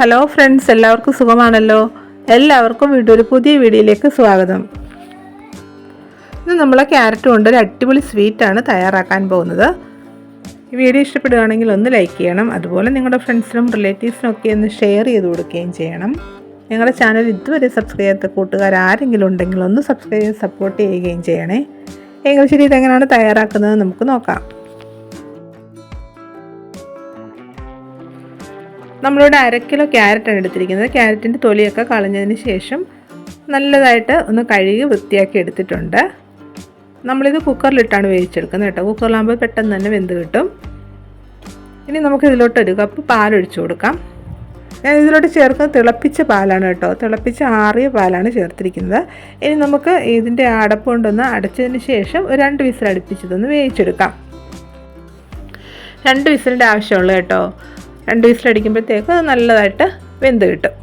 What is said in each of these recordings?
Hello friends എല്ലാവർക്കും സുഖമാണല്ലോ? എല്ലാവർക്കും വീണ്ടും ഒരു പുതിയ വീഡിയോയിലേക്ക് സ്വാഗതം. ഇന്ന് നമ്മൾ ക്യാരറ്റ് കൊണ്ട് ഒരു അടിപൊളി സ്വീറ്റാണ് തയ്യാറാക്കാൻ പോകുന്നത്. ഈ വീഡിയോ ഇഷ്ടപ്പെടുകയാണെങ്കിൽ ഒന്ന് ലൈക്ക് ചെയ്യണം. അതുപോലെ നിങ്ങളുടെ ഫ്രണ്ട്സിനും റിലേറ്റീവ്സിനും ഒക്കെ ഒന്ന് ഷെയർ ചെയ്ത് കൊടുക്കുകയും ചെയ്യണം. ഞങ്ങളുടെ ചാനൽ ഇതുവരെ സബ്സ്ക്രൈബ് ചെയ്യാത്ത കൂട്ടുകാർ ആരെങ്കിലും ഉണ്ടെങ്കിൽ ഒന്ന് സബ്സ്ക്രൈബ് ചെയ്ത് സപ്പോർട്ട് ചെയ്യുകയും ചെയ്യണേ. എങ്കിൽ ശരി ഇതെങ്ങനെയാണ് തയ്യാറാക്കുന്നത് നമുക്ക് നോക്കാം. നമ്മളിവിടെ അര കിലോ ക്യാരറ്റാണ് എടുത്തിരിക്കുന്നത്. ക്യാരറ്റിന്റെ തൊലിയൊക്കെ കളഞ്ഞതിന് ശേഷം നല്ലതായിട്ട് ഒന്ന് കഴുകി വൃത്തിയാക്കി എടുത്തിട്ടുണ്ട്. നമ്മളിത് കുക്കറിലിട്ടാണ് വേവിച്ചെടുക്കുന്നത് കേട്ടോ. കുക്കറിലാകുമ്പോൾ പെട്ടെന്ന് തന്നെ വെന്ത് കിട്ടും. ഇനി നമുക്ക് ഇതിലോട്ട് ഒരു കപ്പ് പാലൊഴിച്ചു കൊടുക്കാം. ഞാൻ ഇതിലോട്ട് ചേർക്കുന്നത് തിളപ്പിച്ച പാലാണ് കേട്ടോ. തിളപ്പിച്ച ആറിയ പാലാണ് ചേർത്തിരിക്കുന്നത്. ഇനി നമുക്ക് ഇതിന്റെ അടപ്പ് കൊണ്ടൊന്ന് അടച്ചതിന് ശേഷം ഒരു രണ്ട് വിസിൽ അടുപ്പിച്ചതൊന്ന് വേവിച്ചെടുക്കാം. രണ്ട് വിസിലിന്റെ ആവശ്യമുള്ളൂ കേട്ടോ. രണ്ട് വിസിലടിക്കുമ്പോഴത്തേക്കും അത് നല്ലതായിട്ട് വെന്ത് കിട്ടും.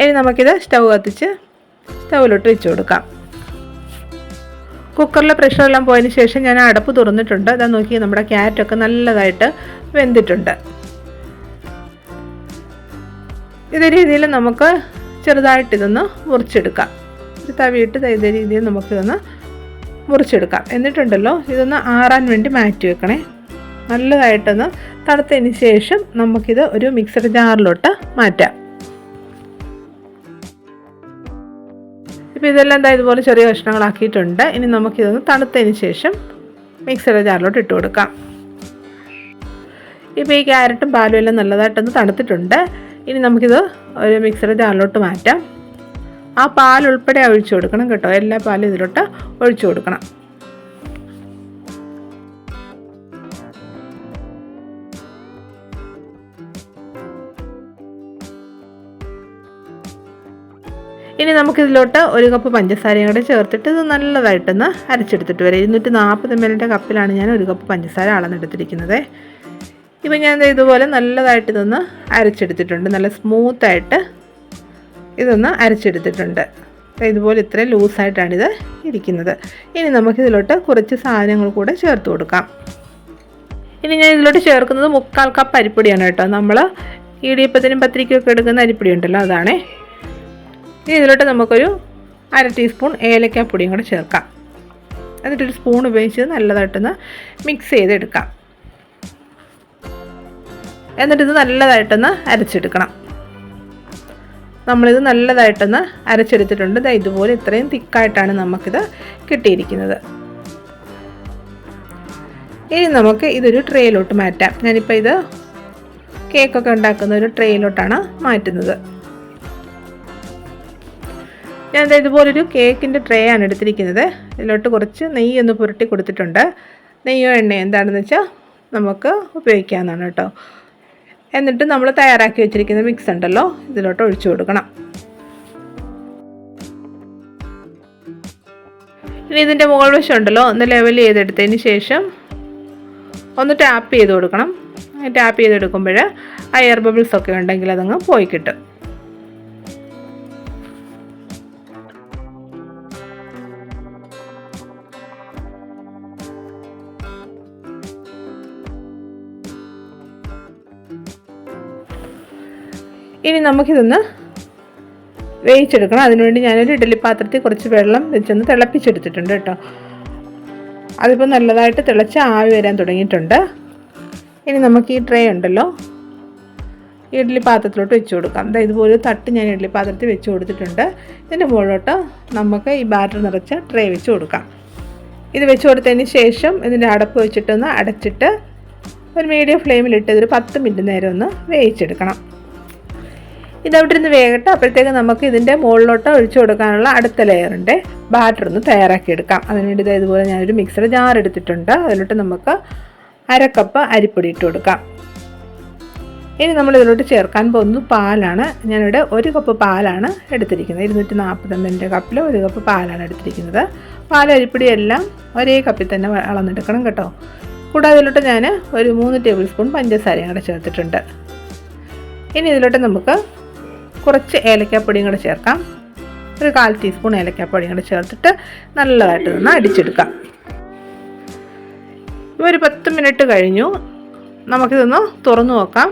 ഇനി നമുക്കിത് സ്റ്റൗ കത്തിച്ച് സ്റ്റൗവിലോട്ട് വെച്ച് കൊടുക്കാം. കുക്കറിലെ പ്രഷറെല്ലാം പോയതിന് ശേഷം ഞാൻ അടപ്പ് തുറന്നിട്ടുണ്ട്. അതാ നോക്കി നമ്മുടെ ക്യാരറ്റൊക്കെ നല്ലതായിട്ട് വെന്തിട്ടുണ്ട്. ഇതേ രീതിയിൽ നമുക്ക് ചെറുതായിട്ടിതൊന്ന് മുറിച്ചെടുക്കാം. ഒരു തവിയിട്ട് ഇതേ രീതിയിൽ നമുക്കിതൊന്ന് മുറിച്ചെടുക്കാം. എന്നിട്ടുണ്ടല്ലോ ഇതൊന്ന് ആറാൻ വേണ്ടി മാറ്റി വെക്കണേ. നല്ലതായിട്ടൊന്ന് തണുത്തതിന് ശേഷം നമുക്കിത് ഒരു മിക്സർ ജാറിലോട്ട് മാറ്റാം. ഇപ്പോൾ ഇതെല്ലാം എന്താ ഇതുപോലെ ചെറിയ കഷ്ണങ്ങളാക്കിയിട്ടുണ്ട്. ഇനി നമുക്കിതൊന്ന് തണുത്തതിന് ശേഷം മിക്സറ ജാറിലോട്ട് ഇട്ട് കൊടുക്കാം. ഇപ്പോൾ ഈ ക്യാരറ്റും പാലും എല്ലാം നല്ലതായിട്ടൊന്ന് തണുത്തിട്ടുണ്ട്. ഇനി നമുക്കിത് ഒരു മിക്സഡ് ജാറിലോട്ട് മാറ്റാം. ആ പാൽ ഉൾപ്പെടെ ഒഴിച്ചു കൊടുക്കണം കേട്ടോ. എല്ലാ പാലും ഇതിലോട്ട് ഒഴിച്ചു കൊടുക്കണം. ഇനി നമുക്കിതിലോട്ട് ഒരു കപ്പ് പഞ്ചസാരയും കൂടെ ചേർത്തിട്ട് ഇത് നല്ലതായിട്ടൊന്ന് അരച്ചെടുത്തിട്ട് വരാം. ഇരുന്നൂറ്റി നാൽപ്പത് എം കപ്പിലാണ് ഞാൻ ഒരു കപ്പ് പഞ്ചസാര അളന്നെടുത്തിരിക്കുന്നത്. ഇപ്പം ഞാൻ ഇതുപോലെ നല്ലതായിട്ട് ഇതൊന്ന് അരച്ചെടുത്തിട്ടുണ്ട്. നല്ല സ്മൂത്തായിട്ട് ഇതൊന്ന് അരച്ചെടുത്തിട്ടുണ്ട്. ഇതുപോലെ ഇത്രയും ലൂസായിട്ടാണിത് ഇരിക്കുന്നത്. ഇനി നമുക്കിതിലോട്ട് കുറച്ച് സാധനങ്ങൾ കൂടെ ചേർത്ത് കൊടുക്കാം. ഇനി ഞാൻ ഇതിലോട്ട് ചേർക്കുന്നത് മുക്കാൽ കപ്പ് അരിപ്പൊടിയാണ് കേട്ടോ. നമ്മൾ ഇടിയപ്പത്തിനും പത്തിരിക്കൊക്കെ എടുക്കുന്ന അരിപ്പൊടി ഉണ്ടല്ലോ അതാണേ. ഇനി ഇതിലോട്ട് നമുക്കൊരു അര ടീസ്പൂൺ ഏലക്കാപ്പൊടിയും കൂടെ ചേർക്കാം. എന്നിട്ടൊരു സ്പൂൺ ഉപയോഗിച്ച് നല്ലതായിട്ടൊന്ന് മിക്സ് ചെയ്തെടുക്കാം. എന്നിട്ടിത് നല്ലതായിട്ടൊന്ന് അരച്ചെടുക്കണം. നമ്മളിത് നല്ലതായിട്ടൊന്ന് അരച്ചെടുത്തിട്ടുണ്ട്. ദാ ഇതുപോലെ ഇത്രയും തിക്കായിട്ടാണ് നമുക്കിത് കിട്ടിയിരിക്കുന്നത്. ഇനി നമുക്ക് ഇതൊരു ട്രേയിലോട്ട് മാറ്റാം. ഞാനിപ്പോൾ ഇത് കേക്കൊക്കെ ഉണ്ടാക്കുന്ന ഒരു ട്രേയിലോട്ടാണ് മാറ്റുന്നത്. ഞാൻ ഇതുപോലൊരു കേക്കിന്റെ ട്രേ ആണ് എടുത്തിരിക്കുന്നത്. ഇതിലോട്ട് കുറച്ച് നെയ്യ് ഒന്ന് പുരട്ടി കൊടുത്തിട്ടുണ്ട്. നെയ്യോ എണ്ണയോ എന്താണെന്ന് വെച്ചാൽ നമുക്ക് ഉപയോഗിക്കാവുന്നതാണ് കേട്ടോ. എന്നിട്ട് നമ്മൾ തയ്യാറാക്കി വെച്ചിരിക്കുന്ന മിക്സ് ഉണ്ടല്ലോ ഇതിലോട്ട് ഒഴിച്ചു കൊടുക്കണം. ഇനി ഇതിന്റെ മുകൾ വശം ഉണ്ടല്ലോ ഒന്ന് ലെവൽ ചെയ്തെടുത്തതിന് ശേഷം ഒന്ന് ടാപ്പ് ചെയ്ത് കൊടുക്കണം. ടാപ്പ് ചെയ്തെടുക്കുമ്പോൾ ആ എയർ ബബിൾസ് ഒക്കെ ഉണ്ടെങ്കിൽ അതങ്ങ് പോയി കിട്ടും. ഇനി നമുക്കിതൊന്ന് വേവിച്ചെടുക്കണം. അതിനുവേണ്ടി ഞാനൊരു ഇഡലി പാത്രത്തിൽ കുറച്ച് വെള്ളം വെച്ചൊന്ന് തിളപ്പിച്ചെടുത്തിട്ടുണ്ട് കേട്ടോ. അതിപ്പോൾ നല്ലതായിട്ട് തിളച്ച് ആവി വരാൻ തുടങ്ങിയിട്ടുണ്ട്. ഇനി നമുക്ക് ഈ ട്രേ ഉണ്ടല്ലോ. ഇഡ്ഡലി പാത്രത്തിലോട്ട് വെച്ച് കൊടുക്കാം. അതായത് ഇതുപോലെ തട്ട് ഞാൻ ഇഡ്ഡലി പാത്രത്തിൽ വെച്ച് കൊടുത്തിട്ടുണ്ട്. ഇതിന്റെ മുകളിലോട്ട് നമുക്ക് ഈ ബാറ്റർ നിറച്ച ട്രേ വെച്ച് കൊടുക്കാം. ഇത് വെച്ച് കൊടുത്തതിന് ശേഷം ഇതിന്റെ അടപ്പ് വെച്ചിട്ടൊന്ന് അടച്ചിട്ട് ഒരു മീഡിയം ഫ്ലെയിമിലിട്ട് ഇതൊരു പത്ത് മിനിറ്റ് നേരം ഒന്ന് വേവിച്ചെടുക്കണം. ഇതവിടെ ഇരുന്ന് വേകട്ടെ അപ്പോഴത്തേക്ക് നമുക്ക് ഇതിന്റെ മുകളിലോട്ട് ഒഴിച്ചു കൊടുക്കാനുള്ള അടുത്ത ലെയറിന്റെ ബാറ്റർ ഒന്ന് തയ്യാറാക്കി തയ്യാറാക്കിയെടുക്കാം അതിനുവേണ്ടി ഇത് ഇതുപോലെ ഞാനൊരു മിക്സർ ജാർ എടുത്തിട്ടുണ്ട്. അതിലോട്ട് നമുക്ക് അര കപ്പ് അരിപ്പൊടി ഇട്ട് കൊടുക്കാം. ഇനി നമ്മൾ ഇതിലോട്ട് ചേർക്കാൻ പോകുന്നത് പാലാണ്. ഞാനിവിടെ ഒരു കപ്പ് പാലാണ് എടുത്തിരിക്കുന്നത്. ഇരുന്നൂറ്റി നാൽപ്പത് എം കപ്പിൽ ഒരു കപ്പ് പാലാണ് എടുത്തിരിക്കുന്നത്. പാലരിപ്പൊടി എല്ലാം ഒരേ കപ്പിൽ തന്നെ അളന്നെടുക്കണം കേട്ടോ. കൂടാതെ ഇതിലോട്ട് ഞാൻ ഒരു മൂന്ന് ടേബിൾ സ്പൂൺ പഞ്ചസാരയും കൂടെ ചേർത്തിട്ടുണ്ട്. ഇനി ഇതിലോട്ട് നമുക്ക് കുറച്ച് ഏലക്കാപ്പൊടിയും കൂടെ ചേർക്കാം. ഒരു കാൽ ടീസ്പൂൺ ഏലക്കാപ്പൊടിയും കൂടെ ചേർത്തിട്ട് നല്ലതായിട്ട് നിന്ന് അടിച്ചെടുക്കാം. ഒരു പത്ത് മിനിറ്റ് കഴിഞ്ഞു. നമുക്കിതൊന്ന് തുറന്നു നോക്കാം.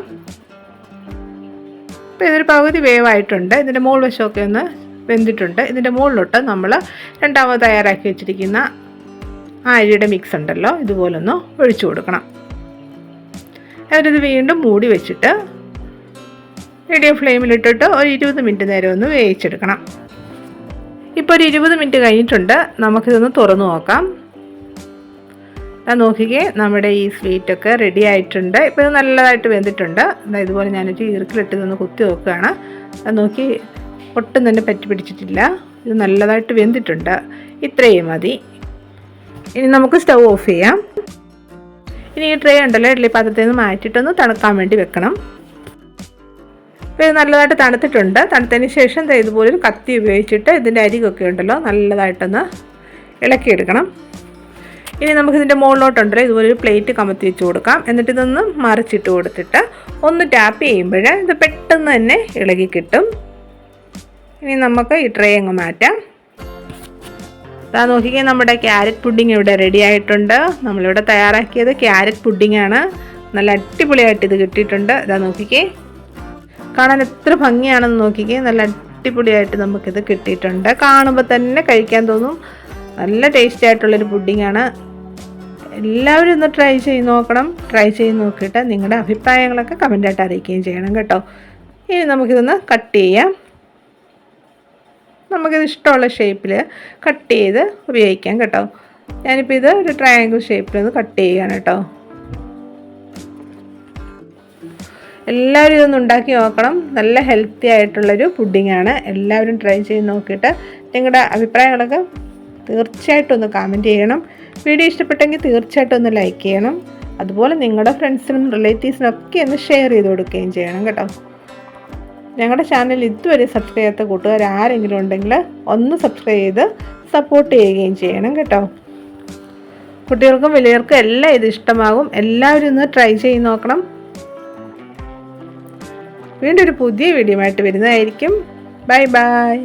അപ്പോൾ ഇതൊരു പകുതി വേവായിട്ടുണ്ട്. ഇതിന്റെ മുകൾ വശമൊക്കെ ഒന്ന് വെന്തിട്ടുണ്ട്. ഇതിന്റെ മുകളിലോട്ട് നമ്മൾ രണ്ടാമത് തയ്യാറാക്കി വെച്ചിരിക്കുന്ന ആ അരിയുടെ മിക്സ് ഉണ്ടല്ലോ. ഇതുപോലൊന്ന് ഒഴിച്ചു കൊടുക്കണം. എന്നിട്ടിത് വീണ്ടും മൂടി വെച്ചിട്ട് മീഡിയം ഫ്ലെയിമിലിട്ടിട്ട് ഒരു ഇരുപത് മിനിറ്റ് നേരം ഒന്ന് വേവിച്ചെടുക്കണം. ഇപ്പോൾ ഒരു ഇരുപത് മിനിറ്റ് കഴിഞ്ഞിട്ടുണ്ട്. നമുക്കിതൊന്ന് തുറന്നു നോക്കാം. നോക്കിക്കേ നമ്മുടെ ഈ സ്വീറ്റൊക്കെ റെഡി ആയിട്ടുണ്ട്. ഇപ്പോൾ ഇത് നല്ലതായിട്ട് വെന്തിട്ടുണ്ട്. ഇതുപോലെ ഞാനൊരു ഈർക്കിലിട്ട് ഇതൊന്ന് കുത്തി നോക്കുകയാണ്. അത് നോക്കി ഒട്ടും തന്നെ പറ്റി പിടിച്ചിട്ടില്ല. ഇത് നല്ലതായിട്ട് വെന്തിട്ടുണ്ട്. ഇത്രയും മതി. ഇനി നമുക്ക് സ്റ്റൗ ഓഫ് ചെയ്യാം. ഇനി ഈ ട്രേ ഉണ്ടല്ലോ ഇഡ്ഡലി പാത്രത്തിൽ നിന്ന് മാറ്റിയിട്ടൊന്ന് തണുക്കാൻ വേണ്ടി വെക്കണം. ഇപ്പോൾ ഇത് നല്ലതായിട്ട് തണുത്തിട്ടുണ്ട്. തണുത്തതിന് ശേഷം ഇതുപോലെ ഒരു കത്തി ഉപയോഗിച്ചിട്ട് ഇതിന്റെ അരികൊക്കെ ഉണ്ടല്ലോ നല്ലതായിട്ടൊന്ന് ഇളക്കിയെടുക്കണം. ഇനി നമുക്കിതിന്റെ മുകളിലോട്ടുണ്ടല്ലോ ഇതുപോലെ ഒരു പ്ലേറ്റ് കമത്തി വെച്ച് കൊടുക്കാം. എന്നിട്ട് ഇതൊന്ന് മറിച്ചിട്ട് കൊടുത്തിട്ട് ഒന്ന് ടാപ്പ് ചെയ്യുമ്പോൾ ഇത് പെട്ടെന്ന് തന്നെ ഇളകി കിട്ടും. ഇനി നമുക്ക് ഈ ട്രേ അങ്ങ് മാറ്റാം. അതാ നോക്കിക്കേ നമ്മുടെ ക്യാരറ്റ് പുഡിംഗ് ഇവിടെ റെഡി ആയിട്ടുണ്ട്. നമ്മളിവിടെ തയ്യാറാക്കിയത് ക്യാരറ്റ് പുഡിംഗ് ആണ്. നല്ല അടിപൊളിയായിട്ട് ഇത് കിട്ടിയിട്ടുണ്ട്. ഇതാ നോക്കിക്കേ. കാണാൻ എത്ര ഭംഗിയാണെന്ന് നോക്കിക്കേ. നല്ല അടിപൊളിയായിട്ട് നമുക്കിത് കിട്ടിയിട്ടുണ്ട്. കാണുമ്പോൾ തന്നെ കഴിക്കാൻ തോന്നും. നല്ല ടേസ്റ്റി ആയിട്ടുള്ളൊരു പുഡിങ്ങാണ് എല്ലാവരും ഒന്ന് ട്രൈ ചെയ്ത് നോക്കണം. ട്രൈ ചെയ്ത് നോക്കിയിട്ട് നിങ്ങളുടെ അഭിപ്രായങ്ങളൊക്കെ കമന്റായിട്ട് അറിയിക്കുകയും ചെയ്യണം കേട്ടോ. ഇനി നമുക്കിതൊന്ന് കട്ട് ചെയ്യാം. നമുക്കിത് ഇഷ്ടമുള്ള ഷേപ്പിൽ കട്ട് ചെയ്ത് ഉപയോഗിക്കാം കേട്ടോ. ഞാനിപ്പോൾ ഇത് ഒരു ട്രയാങ്കിൾ ഷേപ്പിൽ ഒന്ന് കട്ട് ചെയ്യുകയാണ് കേട്ടോ. എല്ലാവരും ഇതൊന്ന് ഉണ്ടാക്കി നോക്കണം. നല്ല ഹെൽത്തി ആയിട്ടുള്ളൊരു പുഡിങ്ങാണ് എല്ലാവരും ട്രൈ ചെയ്ത് നോക്കിയിട്ട് നിങ്ങളുടെ അഭിപ്രായങ്ങളൊക്കെ തീർച്ചയായിട്ടും ഒന്ന് കമന്റ് ചെയ്യണം. വീഡിയോ ഇഷ്ടപ്പെട്ടെങ്കിൽ തീർച്ചയായിട്ടും ഒന്ന് ലൈക്ക് ചെയ്യണം. അതുപോലെ നിങ്ങളുടെ ഫ്രണ്ട്സിനും റിലേറ്റീവ്സിനും ഒക്കെ ഒന്ന് ഷെയർ ചെയ്ത് കൊടുക്കുകയും ചെയ്യണം കേട്ടോ. ഞങ്ങളുടെ ചാനൽ ഇതുവരെ സബ്സ്ക്രൈബ് ചെയ്യാത്ത കൂട്ടുകാർ ആരെങ്കിലും ഉണ്ടെങ്കിൽ ഒന്ന് സബ്സ്ക്രൈബ് ചെയ്ത് സപ്പോർട്ട് ചെയ്യുകയും ചെയ്യണം കേട്ടോ. കുട്ടികൾക്കും വലിയവർക്കും എല്ലാം ഇത് ഇഷ്ടമാകും. എല്ലാവരും ഒന്ന് ട്രൈ ചെയ്ത് നോക്കണം. വീണ്ടും ഒരു പുതിയ വീഡിയോ ആയിട്ട് വരുന്നതായിരിക്കും. Bye bye.